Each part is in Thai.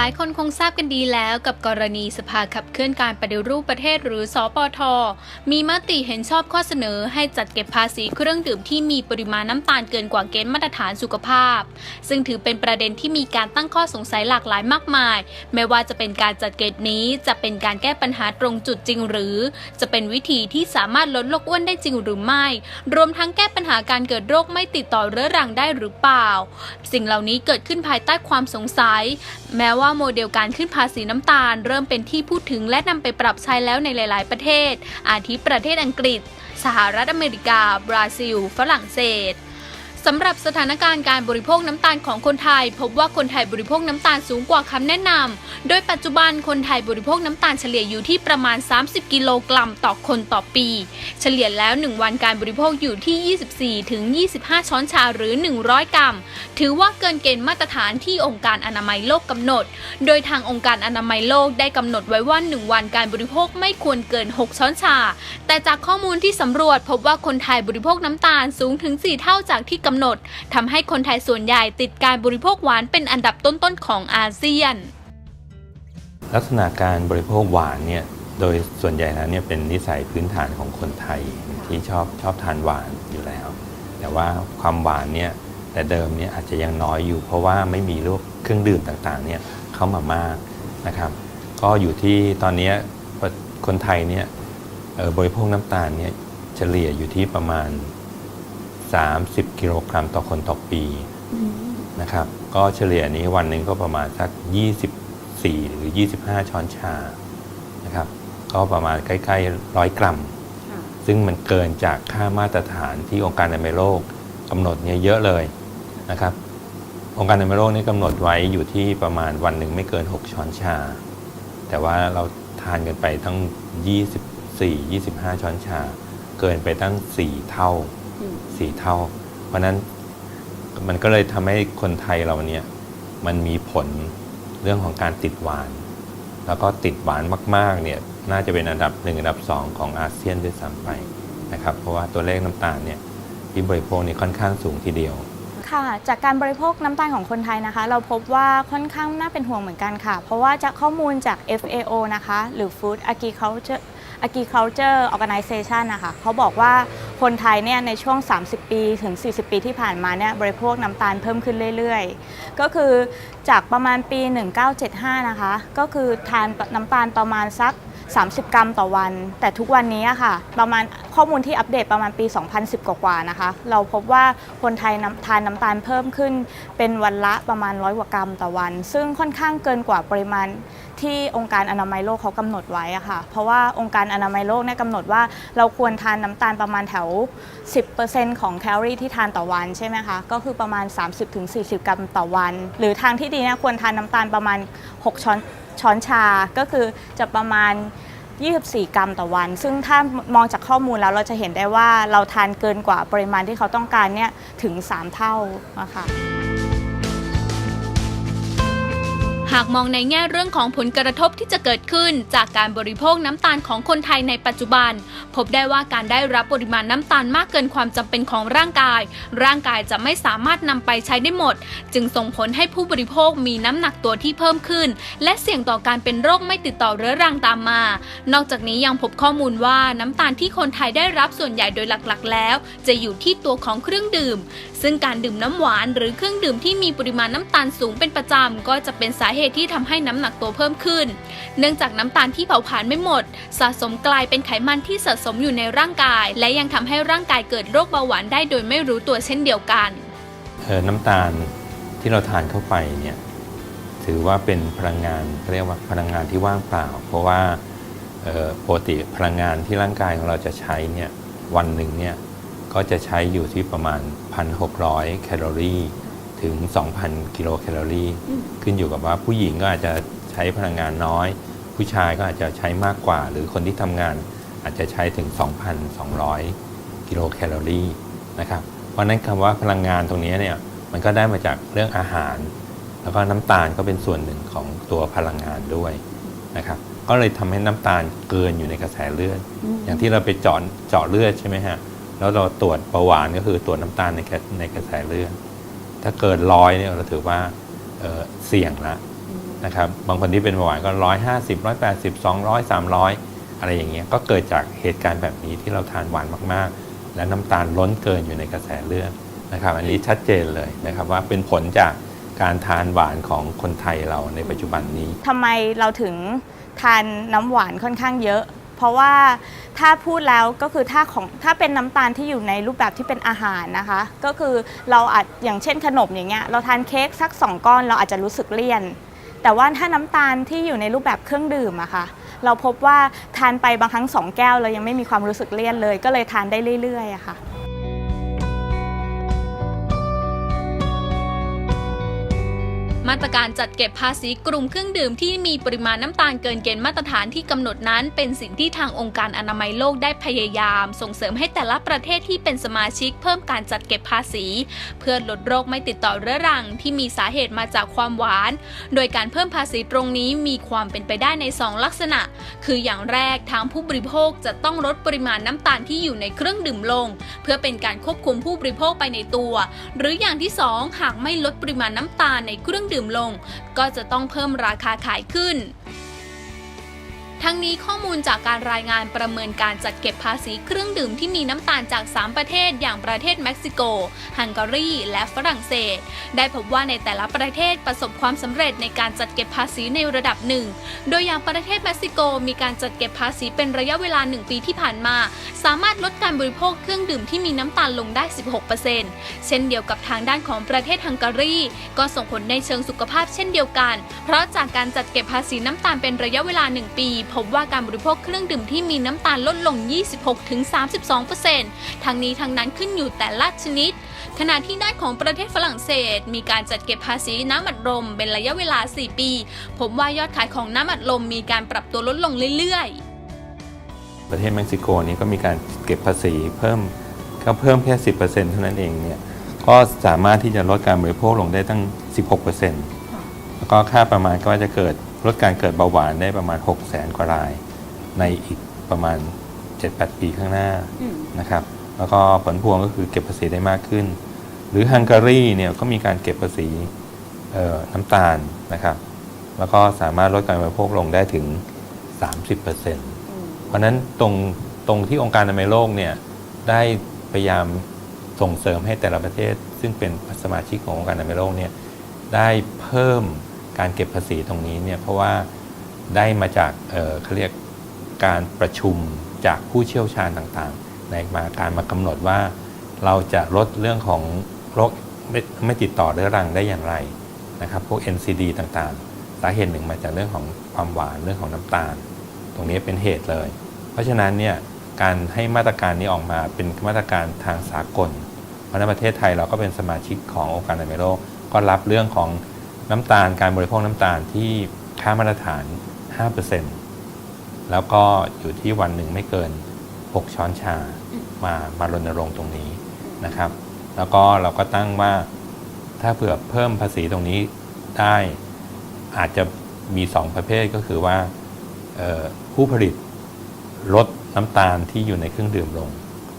หลายคนคงทราบกันดีแล้วกับกรณีสภาขับเคลื่อนการปฏิรูปประเทศหรือสอปท มีมติเห็นชอบข้อเสนอให้จัดเก็บภาษีเครื่องดื่มที่มีปริมาณน้ำตาลเกินกว่าเกณฑ์มาตรฐานสุขภาพ ซึ่งถือเป็นประเด็นที่มีการตั้งข้อสงสัยหลากหลายมากมาย ไม่ว่าจะเป็นการจัดเก็บนี้จะเป็นการแก้ปัญหาตรงจุดจริงหรือ จะเป็นวิธีที่สามารถลดโรคอ้วนได้จริงหรือไม่ รวมทั้งแก้ปัญหาการเกิดโรคไม่ติดต่อเรื้อรังได้หรือเปล่า สิ่งเหล่านี้เกิดขึ้นภายใต้ความสงสัย แม้ว่าโมเดลการขึ้นภาษีน้ำตาล เริ่มเป็นที่พูดถึงและนำไปปรับใช้แล้วในหลาย ๆ ประเทศ อาทิประเทศอังกฤษ สหรัฐอเมริกา บราซิล ฝรั่งเศส สำหรับสถานการณ์การบริโภคน้ำตาลของคนไทย พบว่าคนไทยบริโภคน้ำตาลสูงกว่าคำแนะนำ โดยปัจจุบันคนไทยบริโภคน้ำตาลเฉลี่ยอยู่ที่ประมาณ 30 กิโลกรัมต่อคนต่อปี เฉลี่ยแล้ว 1 วันการบริโภคอยู่ที่ 24 ถึง 25 ช้อนชาหรือ 100 กรัม ถือว่าเกินเกณฑ์มาตรฐานที่องค์การอนามัยโลกกำหนด โดยทางองค์การอนามัยโลกได้กำหนดไว้ว่า 1 วันการบริโภคไม่ควรเกิน 6 ช้อนชา แต่จากข้อมูลที่สำรวจพบว่าคนไทยบริโภคน้ำตาลสูงถึง 4 เท่าจากที่กำหนดทำให้คนไทยส่วนใหญ่ติดการบริโภคหวานเป็นอันดับต้นๆของอาเซียน ลักษณะการบริโภคหวานเนี่ยโดยส่วนใหญ่แล้วเนี่ยเป็นนิสัยพื้นฐานของคนไทยที่ชอบชอบทานหวานอยู่แล้ว แต่ว่าความหวานเนี่ยแต่เดิมเนี่ยอาจจะยังน้อยอยู่ เพราะว่าไม่มีโรคเครื่องดื่มต่างๆเนี่ยเข้ามามากนะครับ ก็อยู่ที่ตอนนี้คนไทยเนี่ยออบริโภคน้ำตาลเนี่ยเฉลี่ยอยู่ที่ประมาณ 30 กิโลกรัมต่อคนต่อปีนะครับ ก็เฉลี่ยนี้วันหนึ่งก็ประมาณสัก 24 หรือ 25 ช้อนชานะครับ ก็ประมาณใกล้ๆร้อยกรัม ซึ่งมันเกินจากค่ามาตรฐานที่องค์การอนามัยโลกกำหนดเนี่ยเยอะเลยนะครับ องค์การอนามัยโลกนี่กำหนดไว้อยู่ที่ประมาณวันหนึ่งไม่เกิน 6 ช้อนชา แต่ว่าเราทานกันไปทั้ง 24 25 ช้อนชา เกินไปตั้ง 4 เท่า 4 เท่า เพราะนั้นมันก็เลยทำให้คนไทยเราเนี่ยมันมีผลเรื่องของการติดหวาน แล้วก็ติดหวานมากๆเนี่ยน่าจะเป็นอันดับหนึ่งอันดับสองของอาเซียนด้วยซ้ำไปนะครับเพราะว่าตัวเลขน้ำตาลเนี่ยที่บริโภคนี่ค่อนข้างสูงทีเดียวค่ะจากการบริโภคน้ำตาลของคนไทยนะคะ เราพบว่าค่อนข้างน่าเป็นห่วงเหมือนกันค่ะ เพราะว่าจากข้อมูลจาก FAO นะคะ หรือ Food Agriculture Agriculture Organization นะคะเขาบอกว่าคนไทยเนี่ยในช่วง 30 ปีถึง 40 ปีที่ผ่านมาเนี่ยบริโภคน้ำตาลเพิ่มขึ้นเรื่อยๆ ก็คือจากประมาณปี 1975 นะคะ ก็คือทานน้ำตาลประมาณสัก 30 กรัมต่อวัน แต่ทุกวันนี้ค่ะ ประมาณข้อมูลที่อัปเดตประมาณปี 2010 กว่าๆนะคะ เราพบว่าคนไทยทานน้ำตาลเพิ่มขึ้น เป็นวันละประมาณร้อยกว่ากรัมต่อวัน ซึ่งค่อนข้างเกินกว่าปริมาณที่องค์การอนามัยโลกเขากำหนดไว้อะค่ะ เพราะว่าองค์การอนามัยโลกเนี่ยกำหนดว่าเราควรทานน้ำตาลประมาณแถว 10%ของแคลอรี่ที่ทานต่อวันใช่ไหมคะ ก็คือประมาณ 30-40 กรัมต่อวัน หรือทางที่ดีเนี่ยควรทานน้ำตาลประมาณ 6 ช้อน ช้อนชาก็คือจะประมาณ 24 กรัมต่อวัน ซึ่งถ้ามองจากข้อมูลแล้วเราจะเห็นได้ว่าเราทานเกินกว่าปริมาณที่เขาต้องการเนี่ยถึง 3 เท่านะคะ หากมองในแง่เรื่องของผลกระทบที่จะเกิดขึ้น จากการบริโภคน้ำตาลของคนไทยในปัจจุบัน พบได้ว่าการได้รับปริมาณน้ำตาลมากเกินความจำเป็นของร่างกาย ร่างกายจะไม่สามารถนำไปใช้ได้หมด จึงส่งผลให้ผู้บริโภคมีน้ำหนักตัวที่เพิ่มขึ้น และเสี่ยงต่อการเป็นโรคไม่ติดต่อเรื้อรังตามมา นอกจากนี้ยังพบข้อมูลว่าน้ำตาลที่คนไทยได้รับส่วนใหญ่โดยหลักๆ แล้ว จะอยู่ที่ตัวของเครื่องดื่ม ซึ่งการดื่มน้ำหวาน หรือเครื่องดื่มที่มีปริมาณน้ำตาลสูงเป็นประจำก็จะเป็นสาเหตุเหตุที่ทำให้น้ำหนักตัวเพิ่มขึ้น เนื่องจากน้ำตาลที่เผาผลาญไม่หมด สะสมกลายเป็นไขมันที่สะสมอยู่ในร่างกาย และยังทำให้ร่างกายเกิดโรคเบาหวานได้โดยไม่รู้ตัวเช่นเดียวกันน้ำตาลที่เราทานเข้าไปเนี่ยถือว่าเป็นพลังงานเรียกว่าพลังงานที่ว่างเปล่า เพราะว่าปกติพลังงานที่ร่างกายของเราจะใช้เนี่ยวันหนึ่งเนี่ยก็จะใช้อยู่ที่ประมาณ 1,600 แคลอรี่ ถึง 2,000 กิโลแคลอรี่ ขึ้นอยู่กับว่าผู้หญิงก็อาจจะใช้พลังงานน้อย ผู้ชายก็อาจจะใช้มากกว่า หรือคนที่ทำงานอาจจะใช้ถึง 2,200 กิโลแคลอรี่นะครับ เพราะฉะนั้นคำว่าพลังงานตรงนี้เนี่ยมันก็ได้มาจากเรื่องอาหาร แล้วก็น้ำตาลก็เป็นส่วนหนึ่งของตัวพลังงานด้วยนะครับก็เลยทำให้น้ำตาลเกินอยู่ในกระแสเลือด อย่างที่เราไปเจาะเจาะเลือดใช่ไหมฮะ แล้วเราตรวจเบาหวานก็คือตรวจน้ำตาลในกระในกระแสเลือด ถ้าเกินร้อยเนี่ยเราถือว่าเเสี่ยงละนะครับบางคนที่เป็นเบาหวานก็ร้อยห้าสิบร้อยแปดสิบสองร้อยสามร้อยอะไรอย่างเงี้ยก็เกิดจากเหตุการณ์แบบนี้ที่เราทานหวานมากๆ และน้ำตาลล้นเกินอยู่ในกระแสเลือดนะครับ อันนี้ชัดเจนเลยนะครับว่าเป็นผลจากการทานหวานของคนไทยเราในปัจจุบันนี้ทำไมเราถึงทานน้ำหวานค่อนข้างเยอะ เพราะว่าถ้าพูดแล้วก็คือถ้าของถ้าเป็นน้ำตาลที่อยู่ในรูปแบบที่เป็นอาหารนะคะ ก็คือเราอาจอย่างเช่นขนมอย่างเงี้ยเราทานเค้กสัก 2 ก้อนเราอาจจะรู้สึกเลี่ยน แต่ว่าถ้าน้ำตาลที่อยู่ในรูปแบบเครื่องดื่มอะค่ะเราพบว่าทานไปบางครั้งสองแก้วเรายังไม่มีความรู้สึกเลี่ยนเลย ก็เลยทานได้เรื่อยๆอะค่ะ มาตรการจัดเก็บภาษีกลุ่มเครื่องดื่มที่มีปริมาณน้ำตาลเกินเกณฑ์มาตรฐานที่กำหนดนั้น เป็นสิ่งที่ทางองค์การอนามัยโลกได้พยายาม ส่งเสริมให้แต่ละประเทศที่เป็นสมาชิกเพิ่มการจัดเก็บภาษี เพื่อลดโรคไม่ติดต่อเรื้อรังที่มีสาเหตุมาจากความหวาน โดยการเพิ่มภาษีตรงนี้มีความเป็นไปได้ใน 2 ลักษณะ คืออย่างแรกทางผู้บริโภคจะต้องลดปริมาณน้ำตาลที่อยู่ในเครื่องดื่มลง เพื่อเป็นการควบคุมผู้บริโภคไปในตัว หรืออย่างที่ 2 หากไม่ลดปริมาณน้ำตาลในเครื่องดื่มลง ก็จะต้องเพิ่มราคาขายขึ้น ทั้งนี้ข้อมูลจากการรายงานประเมินการจัดเก็บภาษีเครื่องดื่มที่มีน้ำตาลจาก 3 ประเทศอย่างประเทศเม็กซิโก ฮังการี และฝรั่งเศส ได้พบว่าในแต่ละประเทศประสบความสำเร็จในการจัดเก็บภาษีในระดับหนึ่ง โดยอย่างประเทศเม็กซิโกมีการจัดเก็บภาษีเป็นระยะเวลา 1 ปีที่ผ่านมา สามารถลดการบริโภคเครื่องดื่มที่มีน้ำตาลลงได้ 16%เช่นเดียวกับทางด้านของประเทศฮังการี ก็ส่งผลในเชิงสุขภาพเช่นเดียวกัน เพราะจากการจัดเก็บภาษีน้ำตาลเป็นระยะเวลา 1 ปีพบว่าการบริโภคเครื่องดื่มที่มีน้ำตาลลดลง 26-32%ทั้งนี้ทั้งนั้นขึ้นอยู่แต่ละชนิด ขณะที่ด้านของประเทศฝรั่งเศส มีการจัดเก็บภาษีน้ำอัดลมเป็นระยะเวลา 4 ปี พบว่ายอดขายของน้ำอัดลมมีการปรับตัวลดลงเรื่อยๆ ประเทศเม็กซิโกนี้ก็มีการเก็บภาษีเพิ่มก็เพิ่มแค่ 10%เท่านั้นเองเนี่ยก็สามารถที่จะลดการบริโภคลงได้ตั้ง 16%แล้วก็ค่าประมาณก็จะเกิด ลดการเกิดเบาหวานได้ประมาณ 6 0 0 0 0 0กว่าราย ในอีกประมาณ 7-8 ปีข้างหน้านะครับ แล้วก็ผลพวงก็คือเก็บภาษีได้มากขึ้น หรือฮังการีเนี่ยก็มีการเก็บภาษีน้ำตาลนะครับ แล้วก็สามารถลดการบริโภคลงได้ถึง 30%เพราะฉะนั้นตรงตรงที่องค์การอนามัยโลกเนี่ยได้พยายามส่งเสริมให้แต่ละประเทศ ซึ่งเป็นสมาชิกขององค์การอนามัยโลกเนี่ยได้เพิ่ม การเก็บภาษีตรงนี้เนี่ยเพราะว่าได้มาจากเขาเรียกการประชุมจากผู้เชี่ยวชาญต่างๆ ในมาการมากำหนดว่าเราจะลดเรื่องของโรคไม่ไม่ติดต่อเรื้อรังได้อย่างไรนะครับพวก NCD ต่างๆ สาเหตุหนึ่งมาจากเรื่องของความหวานเรื่องของน้ำตาล ตรงนี้เป็นเหตุเลย เพราะฉะนั้นเนี่ยการให้มาตรการนี้ออกมาเป็นมาตรการทางสากลเพราะฉะนั้นประเทศไทยเราก็เป็นสมาชิกขององค์การอนามัยโลกก็รับเรื่องของ น้ำตาลการบริโภคน้ำตาลที่ค่ามาตรฐาน 5%แล้วก็อยู่ที่วันหนึ่งไม่เกิน 6 ช้อนชา มามารณรงค์ตรงนี้นะครับ แล้วก็เราก็ตั้งว่าถ้าเผื่อเพิ่มภาษีตรงนี้ได้อาจจะมี 2 ประเภทก็คือว่าผู้ผลิตลดน้ำตาลที่อยู่ในเครื่องดื่มลง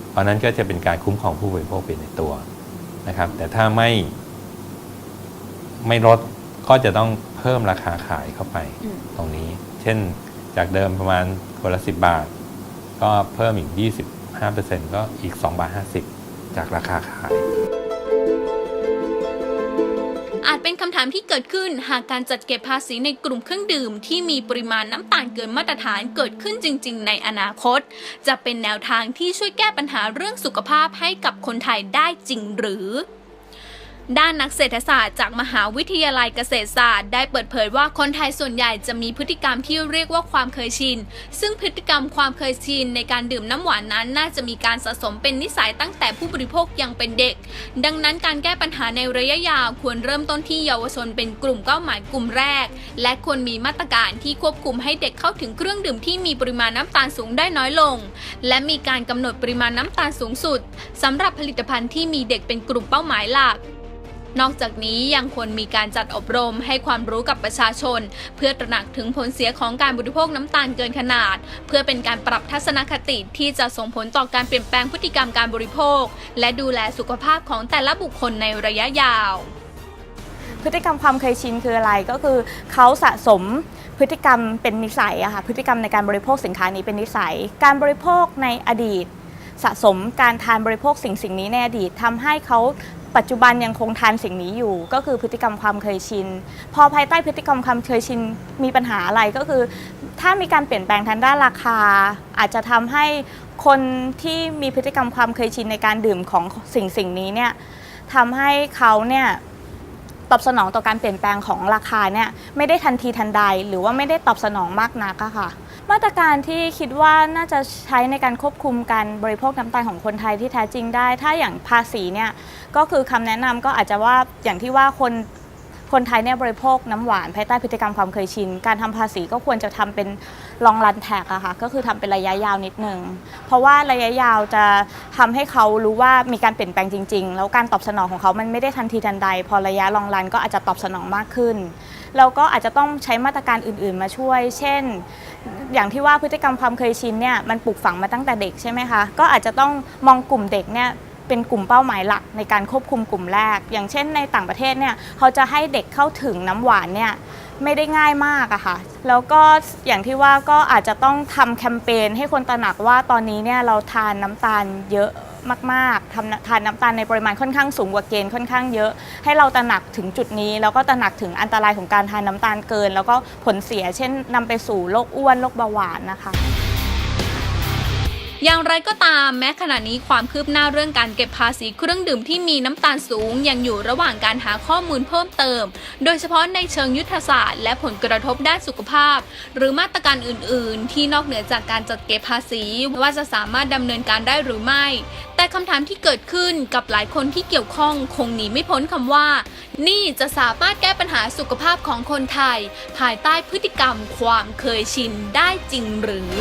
เพราะนั้นก็จะเป็นการคุ้มครองผู้บริโภคไปในตัวนะครับ แต่ถ้าไม่ไม่ลด ก็จะต้องเพิ่มราคาขายเข้าไปตรงนี้ เช่นจากเดิมประมาณคนละ10บาท ก็เพิ่มอีก 25%ก็อีก2บาท50 จากราคาขาย อาจเป็นคำถามที่เกิดขึ้นหากการจัดเก็บภาษีในกลุ่มเครื่องดื่ม ที่มีปริมาณน้ำตาลเกินมาตรฐานเกิดขึ้นจริง ๆ ในอนาคต จะเป็นแนวทางที่ช่วยแก้ปัญหาเรื่องสุขภาพให้กับคนไทยได้จริงหรือ ด้านนักเศรษฐศาสตร์จากมหาวิทยาลัยเกษตรศาสตร์ ได้เปิดเผยว่าคนไทยส่วนใหญ่จะมีพฤติกรรมที่เรียกว่าความเคยชิน ซึ่งพฤติกรรมความเคยชินในการดื่มน้ำหวานนั้น น่าจะมีการสะสมเป็นนิสัยตั้งแต่ผู้บริโภคยังเป็นเด็ก ดังนั้นการแก้ปัญหาในระยะยาวควรเริ่มต้นที่เยาวชนเป็นกลุ่มเป้าหมายกลุ่มแรก และควรมีมาตรการที่ควบคุมให้เด็กเข้าถึงเครื่องดื่มที่มีปริมาณน้ำตาลสูงได้น้อยลง และมีการกำหนดปริมาณน้ำตาลสูงสุดสำหรับผลิตภัณฑ์ที่มีเด็กเป็นกลุ่มเป้าหมายหลัก นอกจากนี้ยังควรมีการจัดอบรมให้ความรู้กับประชาชน เพื่อตระหนักถึงผลเสียของการบริโภคน้ำตาลเกินขนาด เพื่อเป็นการปรับทัศนคติที่จะส่งผลต่อการเปลี่ยนแปลงพฤติกรรมการบริโภค และดูแลสุขภาพของแต่ละบุคคลในระยะยาว พฤติกรรมความเคยชินคืออะไรก็คือเขาสะสมพฤติกรรมเป็นนิสัยอะค่ะพฤติกรรมในการบริโภคสินค้านี้เป็นนิสัย การบริโภคในอดีต สะสมการทานบริโภคสิ่งสิ่งนี้ในอดีตทำให้เขา ปัจจุบันยังคงทานสิ่งนี้อยู่ ก็คือพฤติกรรมความเคยชิน พอภายใต้พฤติกรรมความเคยชินมีปัญหาอะไรก็คือ ถ้ามีการเปลี่ยนแปลงทางด้านราคา อาจจะทำให้คนที่มีพฤติกรรมความเคยชินในการดื่มของสิ่งสิ่งนี้เนี่ยทำให้เขาเนี่ยตอบสนองต่อการเปลี่ยนแปลงของราคาเนี่ยไม่ได้ทันทีทันใด หรือว่าไม่ได้ตอบสนองมากนักค่ะ มาตรการที่คิดว่าน่าจะใช้ในการควบคุมการบริโภคน้ำตาลของคนไทยที่แท้จริงได้ ถ้าอย่างภาษีเนี่ยก็คือคำแนะนำก็อาจจะว่าอย่างที่ว่าคนคนไทยเนี่ยบริโภคน้ำหวานภายใต้พฤติกรรมความเคยชิน การทำภาษีก็ควรจะทำเป็นลองรันแท็กอะค่ะ ก็คือทำเป็นระยะยาวนิดนึง เพราะว่าระยะยาวจะทำให้เขารู้ว่ามีการเปลี่ยนแปลงจริง ๆ แล้วการตอบสนองของเขามันไม่ได้ทันทีทันใด พอระยะลองรันก็อาจจะตอบสนองมากขึ้นแล้วก็อาจจะต้องใช้มาตรการอื่น ๆ มาช่วย เช่น อย่างที่ว่าพฤติกรรมความเคยชินเนี่ยมันปลูกฝังมาตั้งแต่เด็กใช่ไหมคะ ก็อาจจะต้องมองกลุ่มเด็กเนี่ยเป็นกลุ่มเป้าหมายหลักในการควบคุมกลุ่มแรก อย่างเช่นในต่างประเทศเนี่ยเขาจะให้เด็กเข้าถึงน้ำหวานเนี่ยไม่ได้ง่ายมากอะค่ะ แล้วก็อย่างที่ว่าก็อาจจะต้องทำแคมเปญให้คนตระหนักว่าตอนนี้เนี่ยเราทานน้ำตาลเยอะ มากๆทำทานน้ำตาลในปริมาณค่อนข้างสูงกว่าเกณฑ์ค่อนข้างเยอะ ให้เราตระหนักถึงจุดนี้ แล้วก็ตระหนักถึงอันตรายของการทานน้ำตาลเกิน แล้วก็ผลเสียเช่นนำไปสู่โรคอ้วนโรคเบาหวานนะคะ อย่างไรก็ตามแม้ขณะนี้ความคืบหน้าเรื่องการเก็บภาษีเครื่องดื่มที่มีน้ำตาลสูง ยังอยู่ระหว่างการหาข้อมูลเพิ่มเติม โดยเฉพาะในเชิงยุทธศาสตร์ และผลกระทบด้านสุขภาพ หรือมาตรการอื่น ๆ ที่นอกเหนือจากการจัดเก็บภาษี ว่าจะสามารถดำเนินการได้หรือไม่ แต่คำถามที่เกิดขึ้นกับหลายคนที่เกี่ยวข้องคงหนีไม่พ้นคำว่า นี่จะสามารถแก้ปัญหาสุขภาพของคนไทย ภายใต้พฤติกรรมความเคยชินได้จริงหรือ